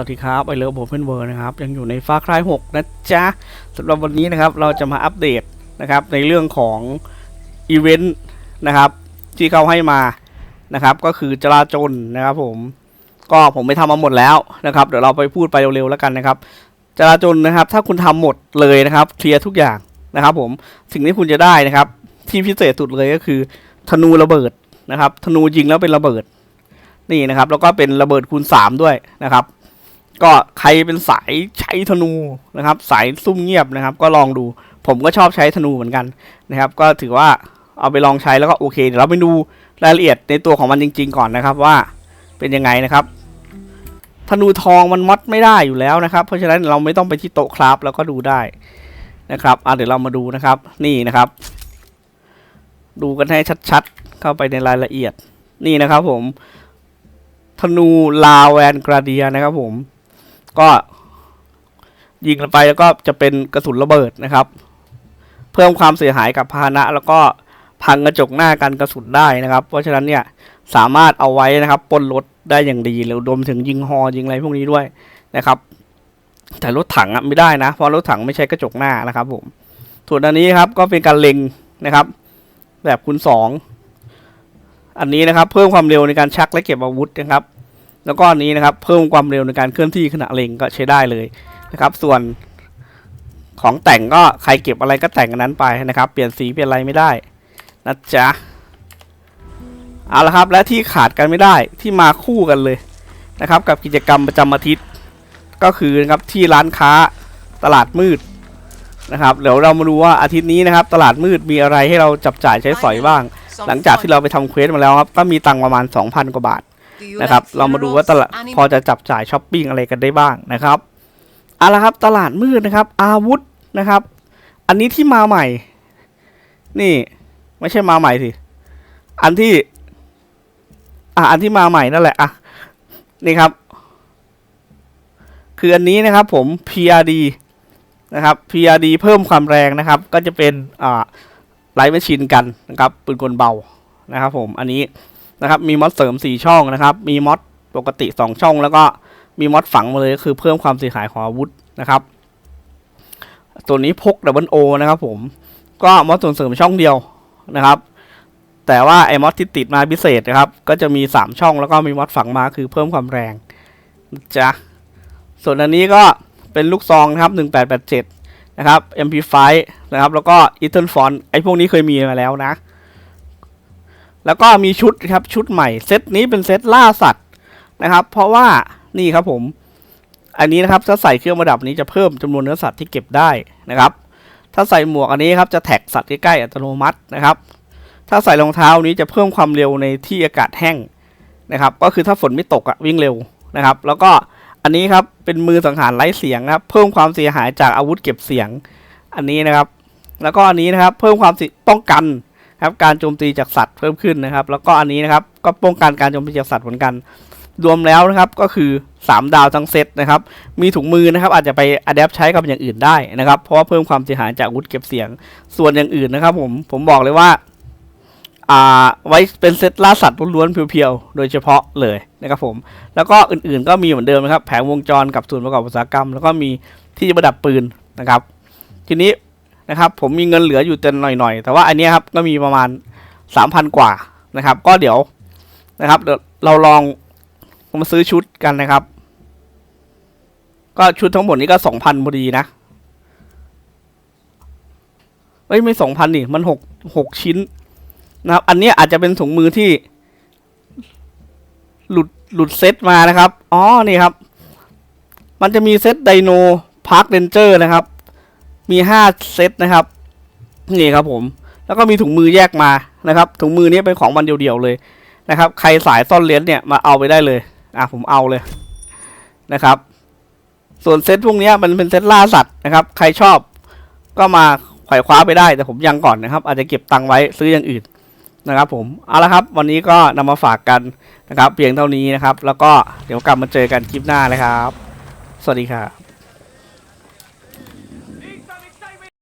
วัสดีครับไอเลิฟโอเพนเวิร์นะครับยังอยู่ในฟ้าคลาย6นะจ๊ะสำหรับวันนี้นะครับเราจะมาอัปเดตนะครับในเรื่องของอีเวนต์นะครับที่เขาให้มานะครับก็คือจราจรนะครับผมก็ผมไปทำมาหมดแล้วนะครับ เดี๋ยวเราไปพูดไปเร็วๆแล้วกันนะครับ จราจรนะครับ ถ้าคุณทำหมดเลยนะครับเคลียร์ทุกอย่างนะครับ ผมสิ่งที่คุณจะได้นะครับ ที่พิเศษสุดเลยก็คือ ธนูระเบิดนะครับ ธนูยิงแล้วเป็นระเบิดนี่นะครับ แล้วก็เป็นระเบิดคูณสามด้วยนะครับ ก็ใครเป็นสายใช้ธนูนะครับ สายซุ่มเงียบนะครับ ก็ลองดู ผมก็ชอบใช้ธนูเหมือนกันนะครับ ก็ถือว่าเอาไปลองใช้แล้วก็โอเคเดี๋ยวเราไปดูรายละเอียดในตัวของมันจริง ๆ ก่อนนะครับว่าเป็นยังไงนะครับธนูทองมันมัดไม่ได้อยู่แล้วนะครับ เพราะฉะนั้นเราไม่ต้องไปที่โต๊ะคราฟแล้วก็ดูได้นะครับอะเดี๋ยวเรามาดูนะครับ นี่นะครับ ดูกันให้ชัดๆ เข้าไปในรายละเอียด นี่นะครับผมธนูลาแวนกราเดียนะครับผม ก็ยิงลงไปแล้วก็จะเป็นกระสุนระเบิดนะครับ เพิ่มความเสียหายกับพาหนะแล้วก็พังกระจกหน้ากันกระสุนได้นะครับ เพราะฉะนั้นเนี่ยสามารถเอาไว้นะครับปนรถได้อย่างดีหรือรวมถึงยิงฮอยิงอะไรพวกนี้ด้วยนะครับ แต่รถถังอะไม่ได้นะเพราะรถถังไม่ใช่กระจกหน้านะครับผมส่วนอันนี้ครับก็เป็นการเล็งนะครับ แบบคูณสองอันนี้นะครับ เพิ่มความเร็วในการชักและเก็บอาวุธนะครับ แล้วก็อันนี้นะครับเพิ่มความเร็วในการเคลื่อนที่ขณะเล็งก็ใช้ได้เลยนะครับ ส่วนของแต่งก็ใครเก็บอะไรก็แต่งอันนั้นไปนะครับ เปลี่ยนสีเปลี่ยนอะไรไม่ได้นะจ๊ะเอาละครับและที่ขาดกันไม่ได้ที่มาคู่กันเลยนะครับ กับกิจกรรมประจำอาทิตย์ ก็คือนะครับที่ร้านค้าตลาดมืดนะครับเดี๋ยวเรามาดูว่าอาทิตย์นี้นะครับ ตลาดมืดมีอะไรให้เราจับจ่ายใช้สอยบ้าง หลังจากที่เราไปทำเควสมาแล้วครับก็มีตังประมาณ 2,000 กว่าบาท นะครับ เรามาดูว่าตลาดพอจะจับจ่ายช้อปปิ้งอะไรกันได้บ้างนะครับเอาละครับตลาดมืดนะครับ อาวุธนะครับ อันนี้ที่มาใหม่ นี่ไม่ใช่มาใหม่สิอันที่ อะอันที่มาใหม่นั่นแหละอะนี่ครับ คืออันนี้นะครับผม PRD นะครับ PRD เพิ่มความแรงนะครับ ก็จะเป็นอ่าไลท์แมชชีนกันนะครับปืนกลเบานะครับผมอันนี้ นะครับมีมอดเสริม 4 ช่องนะครับ มีมอดปกติ 2 ช่อง แล้วก็มีมอดฝังมาเลยก็คือเพิ่มความเสียหายของอาวุธนะครับตัวนี้พกดับเบิลโอนะครับผมก็มอดส่วนเสริมช่องเดียวนะครับ แต่ว่าไอ้มอดที่ติดมาพิเศษนะครับ ก็จะมี 3 ช่อง แล้วก็มีมอดฝังมาคือเพิ่มความแรงจ๊ะส่วนอันนี้ก็เป็นลูกซองนะครับ 1887 นะครับ MP5 นะครับ แล้วก็ e t h e r f o n ไอ้พวกนี้เคยมีมาแล้วนะ แล้วก็มีชุดครับชุดใหม่เซตนี้เป็นเซตล่าสัตว์นะครับ เพราะว่านี่ครับผม อันนี้นะครับถ้าใส่เครื่องประดับนี้จะเพิ่มจำนวนเนื้อสัตว์ที่เก็บได้นะครับ ถ้าใส่หมวกอันนี้ครับจะแท็กสัตว์ใกล้ๆอัตโนมัตินะครับ ถ้าใส่รองเท้านี้จะเพิ่มความเร็วในที่อากาศแห้งนะครับ ก็คือถ้าฝนไม่ตกอะวิ่งเร็วนะครับ แล้วก็อันนี้ครับเป็นมือสังหารไร้เสียงครับ เพิ่มความเสียหายจากอาวุธเก็บเสียง อันนี้นะครับ แล้วก็อันนี้นะครับ เพิ่มความป้องกัน ครับการโจมตีจากสัตว์เพิ่มขึ้นนะครับ แล้วก็อันนี้นะครับก็ป้องกันการโจมตีจากสัตว์เหมือนกัน รวมแล้วนะครับก็คือ 3 ดาวทั้งเซตนะครับ มีถุงมือนะครับอาจจะไปอัดแอปใช้กับอย่างอื่นได้นะครับ เพราะว่าเพิ่มความเสียหายจากอาวุธเก็บเสียง ส่วนอย่างอื่นนะครับ ผมผมบอกเลยว่าอ่าไว้เป็นเซตล่าสัตว์ล้วนๆเพียวๆ โดยเฉพาะเลยนะครับผม แล้วก็อื่นๆก็มีเหมือนเดิมนะครับ แผงวงจรกับส่วนประกอบอุตสาหกรรม แล้วก็มีที่จะประดับปืนนะครับ ทีนี้ นะครับผมมีเงินเหลืออยู่เต็มหน่อยๆ แต่ว่าอันนี้ครับก็มีประมาณสามพันกว่านะครับ ก็เดี๋ยวนะครับเดี๋ยวเราลองมาซื้อชุดกันนะครับ ก็ชุดทั้งหมดนี้ก็สองพันพอดีนะเอ้ยไม่สองพันนี่มันหกหกชิ้นนะครับ อันนี้อาจจะเป็นถุงมือที่ หลุดหลุดเซตมานะครับ อ๋อนี่ครับ มันจะมีเซตไดโนพาร์คเรนเจอร์นะครับ มีห้าเซตนะครับ นี่ครับผม แล้วก็มีถุงมือแยกมานะครับ ถุงมือนี้เป็นของมันเดียวๆเลยนะครับ ใครสายซ่อนเลนเนี่ยมาเอาไปได้เลย อะผมเอาเลยนะครับ ส่วนเซตพวกนี้มันเป็นเซตล่าสัตว์นะครับ ใครชอบก็มาไขว่คว้าไปได้แต่ผมยังก่อนนะครับ อาจจะเก็บตังค์ไว้ซื้ออย่างอื่นนะครับผมเอาละครับ วันนี้ก็นำมาฝากกันนะครับ เพียงเท่านี้นะครับ แล้วก็เดี๋ยวกลับมาเจอกันคลิปหน้านะครับ สวัสดีครับ